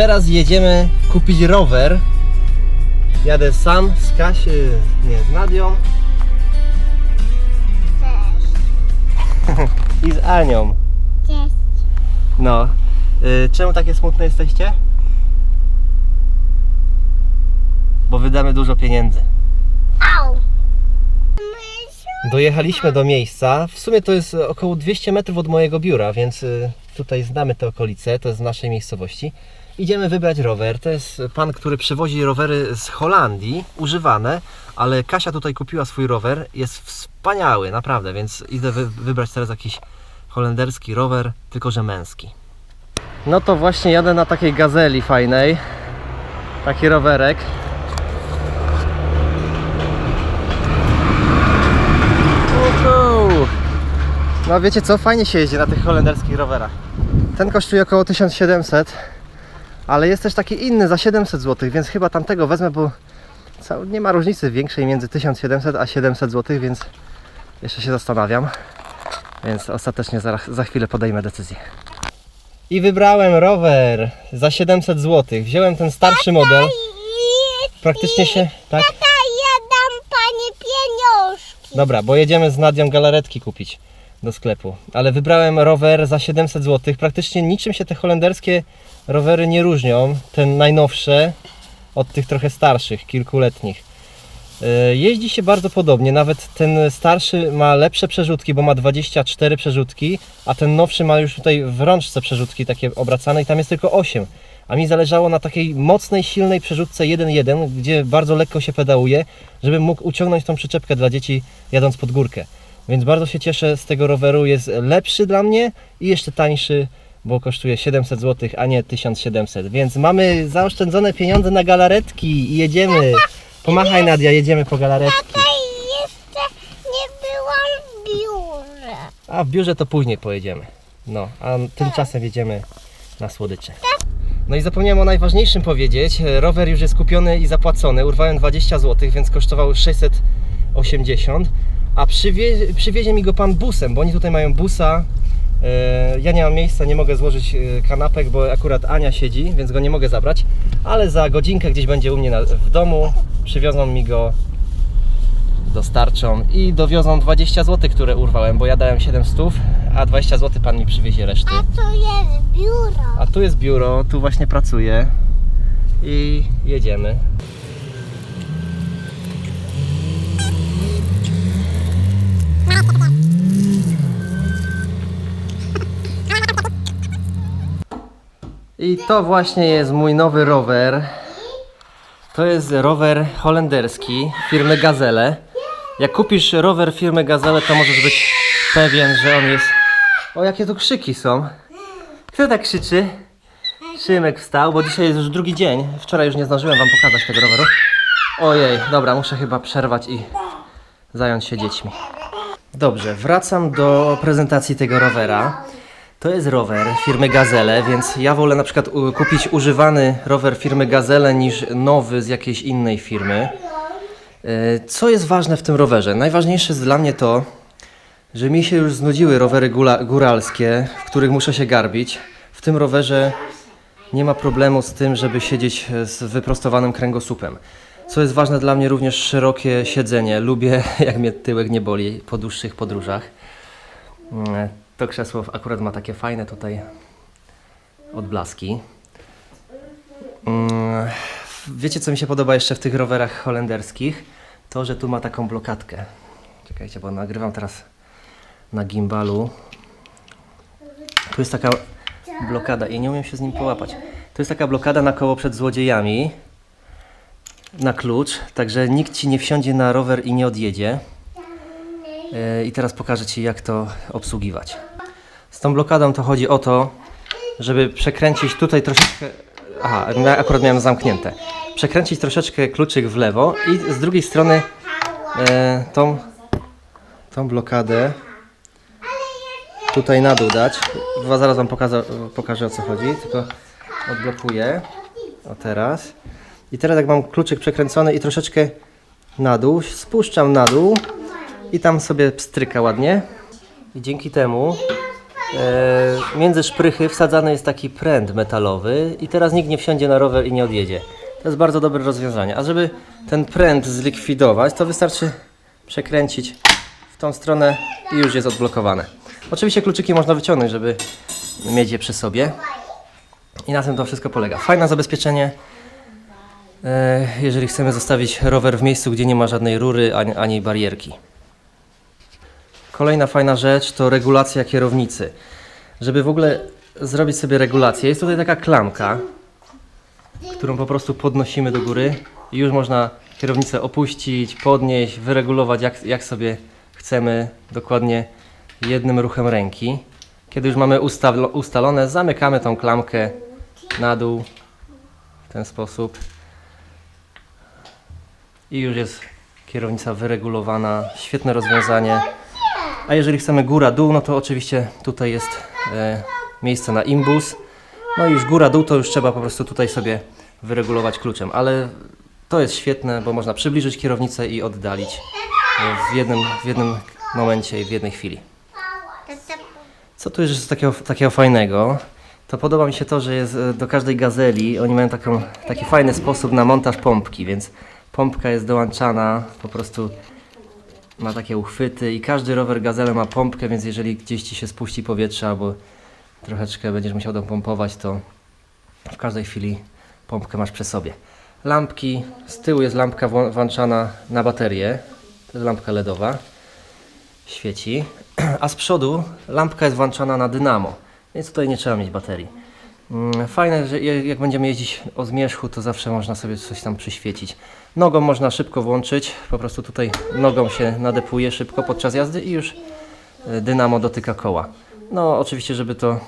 teraz jedziemy kupić rower. Jadę sam z Kasią, nie, z Nadią Cześć. i z Anią. Cześć. No. Y, czemu takie smutne jesteście? Bo wydamy dużo pieniędzy. Au. Dojechaliśmy do miejsca. W sumie to jest około 200 metrów od mojego biura, więc y, tutaj znamy te okolice. To jest w naszej miejscowości. Idziemy wybrać rower. To jest pan, który przywozi rowery z Holandii, używane, ale Kasia tutaj kupiła swój rower. Jest wspaniały, naprawdę, więc idę wy, wybrać teraz jakiś holenderski rower, tylko że męski. No to właśnie jadę na takiej gazeli fajnej. Taki rowerek. No wiecie co, fajnie się jeździ na tych holenderskich rowerach. Ten kosztuje około 1700, ale jest też taki inny za 700 zł, więc chyba tamtego wezmę, bo nie ma różnicy większej między 1700 a 700 zł, więc jeszcze się zastanawiam. Więc ostatecznie za, za chwilę podejmę decyzję. I wybrałem rower za 700 zł. Wziąłem ten starszy model. Praktycznie się, tak? Tata, ja dam pani pieniążki. Dobra, bo jedziemy z Nadią galaretki kupić do sklepu. Ale wybrałem rower za 700 zł. Praktycznie niczym się te holenderskie rowery nie różnią. Ten najnowsze od tych trochę starszych, kilkuletnich. Yy, Jeździ się bardzo podobnie, nawet ten starszy ma lepsze przerzutki, bo ma 24 przerzutki, a ten nowszy ma już tutaj w rączce przerzutki takie obracane i tam jest tylko 8. A mi zależało na takiej mocnej, silnej przerzutce 1.1, gdzie bardzo lekko się pedałuje, żebym mógł uciągnąć tą przyczepkę dla dzieci jadąc pod górkę. Więc bardzo się cieszę z tego roweru, jest lepszy dla mnie i jeszcze tańszy, bo kosztuje 700 zł, a nie 1700. Więc mamy zaoszczędzone pieniądze na galaretki i jedziemy. Pomachaj Nadia, jedziemy po galaretki. Tata, jeszcze nie byłam w biurze. A w biurze to później pojedziemy. No, a tymczasem jedziemy na słodycze. No i zapomniałem o najważniejszym powiedzieć. Rower już jest kupiony i zapłacony. Urwałem 20 zł, więc kosztował 680. A przywie, przywiezie mi go pan busem, bo oni tutaj mają busa. E, Ja nie mam miejsca, nie mogę złożyć e, kanapek, bo akurat Ania siedzi, więc go nie mogę zabrać. Ale za godzinkę gdzieś będzie u mnie na, w domu. Przywiozą mi go dostarczą i dowiozą 20 zł, które urwałem, bo ja dałem 700, a 20 zł pan mi przywiezie reszty. A tu jest biuro. A tu jest biuro, tu właśnie pracuję i jedziemy. I to właśnie jest mój nowy rower. To jest rower holenderski firmy Gazelle. Jak kupisz rower firmy Gazelle, to możesz być pewien, że on jest. O, jakie tu krzyki są. Kto tak krzyczy? Szymek wstał, bo dzisiaj jest już drugi dzień. Wczoraj już nie zdążyłem Wam pokazać tego roweru. Ojej, dobra, muszę chyba przerwać i zająć się dziećmi. Dobrze, wracam do prezentacji tego rowera. To jest rower firmy Gazelle, więc ja wolę na przykład kupić używany rower firmy Gazelle niż nowy z jakiejś innej firmy. E, Co jest ważne w tym rowerze? Najważniejsze jest dla mnie to, że mi się już znudziły rowery góralskie, w których muszę się garbić. W tym rowerze nie ma problemu z tym, żeby siedzieć e, z wyprostowanym kręgosłupem. Co jest ważne dla mnie, również szerokie siedzenie. Lubię, jak mnie tyłek nie boli po dłuższych podróżach. To krzesło akurat ma takie fajne tutaj odblaski. Mm, Wiecie, co mi się podoba jeszcze w tych rowerach holenderskich? To, że tu ma taką blokadkę. Czekajcie, bo nagrywam teraz na gimbalu. Tu jest taka blokada i nie umiem się z nim połapać. Tu jest taka blokada na koło przed złodziejami. Na klucz, także nikt ci nie wsiądzie na rower i nie odjedzie. E, I teraz pokażę ci, jak to obsługiwać. Z tą blokadą to chodzi o to, żeby przekręcić tutaj troszeczkę. Aha, akurat miałem zamknięte. Przekręcić troszeczkę kluczyk w lewo i z drugiej strony e, tą, tą blokadę tutaj na dół dać. Zaraz Wam pokażę, pokażę o co chodzi, tylko odblokuję. O teraz. I teraz jak mam kluczyk przekręcony i troszeczkę na dół, spuszczam na dół i tam sobie pstryka ładnie. I dzięki temu E, między szprychy wsadzany jest taki pręt metalowy i teraz nikt nie wsiądzie na rower i nie odjedzie. To jest bardzo dobre rozwiązanie. A żeby ten pręt zlikwidować, to wystarczy przekręcić w tą stronę i już jest odblokowane. Oczywiście kluczyki można wyciągnąć, żeby mieć je przy sobie. I na tym to wszystko polega. Fajne zabezpieczenie. E, jeżeli chcemy zostawić rower w miejscu, gdzie nie ma żadnej rury ani, ani barierki. Kolejna fajna rzecz to regulacja kierownicy. Żeby w ogóle zrobić sobie regulację, jest tutaj taka klamka, którą po prostu podnosimy do góry i już można kierownicę opuścić, podnieść, wyregulować jak, jak sobie chcemy dokładnie jednym ruchem ręki. Kiedy już mamy ustalo- ustalone, zamykamy tą klamkę na dół w ten sposób i już jest kierownica wyregulowana. Świetne rozwiązanie. A jeżeli chcemy góra-dół, no to oczywiście tutaj jest e, miejsce na imbus. No i już góra-dół to już trzeba po prostu tutaj sobie wyregulować kluczem, ale to jest świetne, bo można przybliżyć kierownicę i oddalić e, w jednym, w jednym momencie i w jednej chwili. Co tu jest takiego, takiego fajnego? To podoba mi się to, że jest e, do każdej gazeli, oni mają taką, taki fajny sposób na montaż pompki, więc pompka jest dołączana, po prostu ma takie uchwyty i każdy rower gazele ma pompkę, więc jeżeli gdzieś Ci się spuści powietrze albo troszeczkę będziesz musiał dopompować, to w każdej chwili pompkę masz przy sobie. Lampki, z tyłu jest lampka włą- włączana na baterię, to jest lampka LEDowa, świeci, a z przodu lampka jest włączana na dynamo, więc tutaj nie trzeba mieć baterii. Mm, Fajne, że jak będziemy jeździć o zmierzchu, to zawsze można sobie coś tam przyświecić. Nogą można szybko włączyć, po prostu tutaj nogą się nadepuje szybko podczas jazdy i już e, dynamo dotyka koła. No oczywiście, żeby to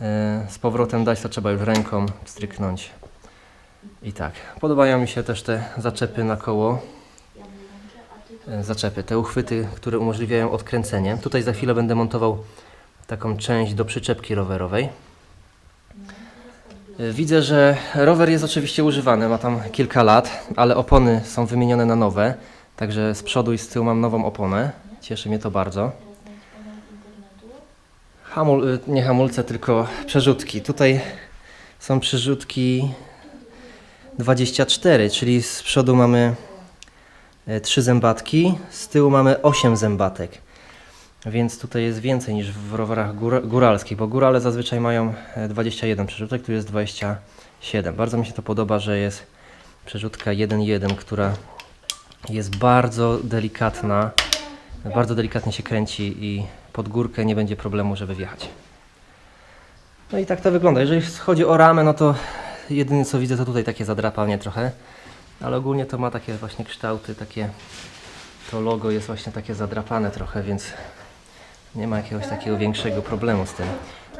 e, z powrotem dać, to trzeba już ręką stryknąć. I tak. Podobają mi się też te zaczepy na koło. E, Zaczepy, te uchwyty, które umożliwiają odkręcenie. Tutaj za chwilę będę montował taką część do przyczepki rowerowej. E, Widzę, że rower jest oczywiście używany, ma tam kilka lat, ale opony są wymienione na nowe. Także z przodu i z tyłu mam nową oponę. Cieszy mnie to bardzo. Hamul, y, nie hamulce, tylko przerzutki. Tutaj są przerzutki 24, czyli z przodu mamy 3 zębatki, z tyłu mamy 8 zębatek. Więc tutaj jest więcej niż w rowerach góra, góralskich, bo górale zazwyczaj mają e, 21 przerzutek, tu jest 27. Bardzo mi się to podoba, że jest przerzutka 1.1, która jest bardzo delikatna, bardzo delikatnie się kręci i pod górkę nie będzie problemu, żeby wjechać. No i tak to wygląda. Jeżeli chodzi o ramę, no to jedyne co widzę to tutaj takie zadrapanie trochę, ale ogólnie to ma takie właśnie kształty, takie to logo jest właśnie takie zadrapane trochę, więc nie ma jakiegoś takiego większego problemu z tym.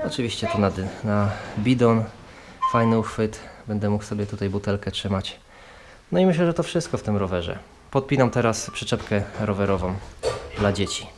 Oczywiście tu na, na bidon, fajny uchwyt, będę mógł sobie tutaj butelkę trzymać. No i myślę, że to wszystko w tym rowerze. Podpinam teraz przyczepkę rowerową dla dzieci.